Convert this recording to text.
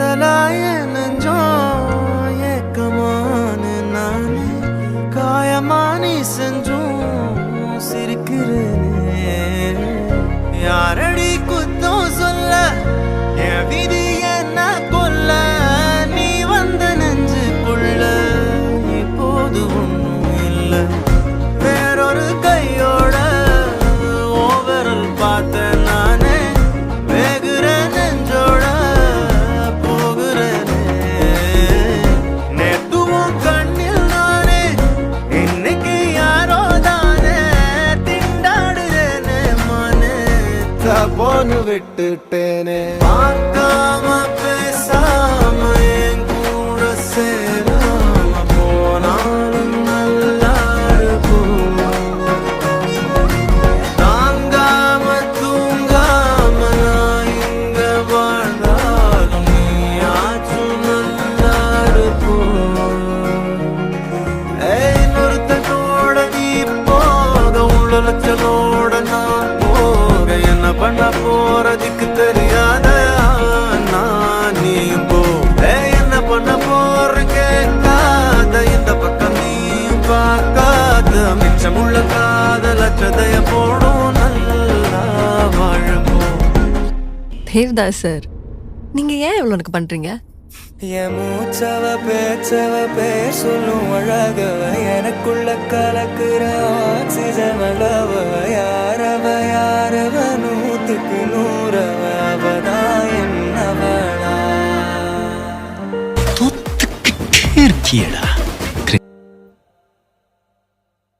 காதலாய நெஞ்சோம் ஏக்கமான நானே. காயமா செஞ்சும் சிரிக்கிறேனே. விட்டுட்டேனே பார்க்காம பேச. என்ன பண்ண போறதுக்கு தெரியாத நான் நீயும் போ. என்ன பண்ண போற கேட்காத. இந்த பக்கம் நீயும் பார்க்காத. மிச்சமுள்ள காதல் அச்சதைய போடும். நல்லா வாழப்போம் தேவ்தாஸ் சார் நீங்க ஏன் இவ்வளோ எனக்கு பண்றீங்க? என் மூச்சவ பேச்சவ பேர் சொல்லும் அழகவ. எனக்குள்ள கலக்குற ஆக்சிஜன் அளவ. 消え。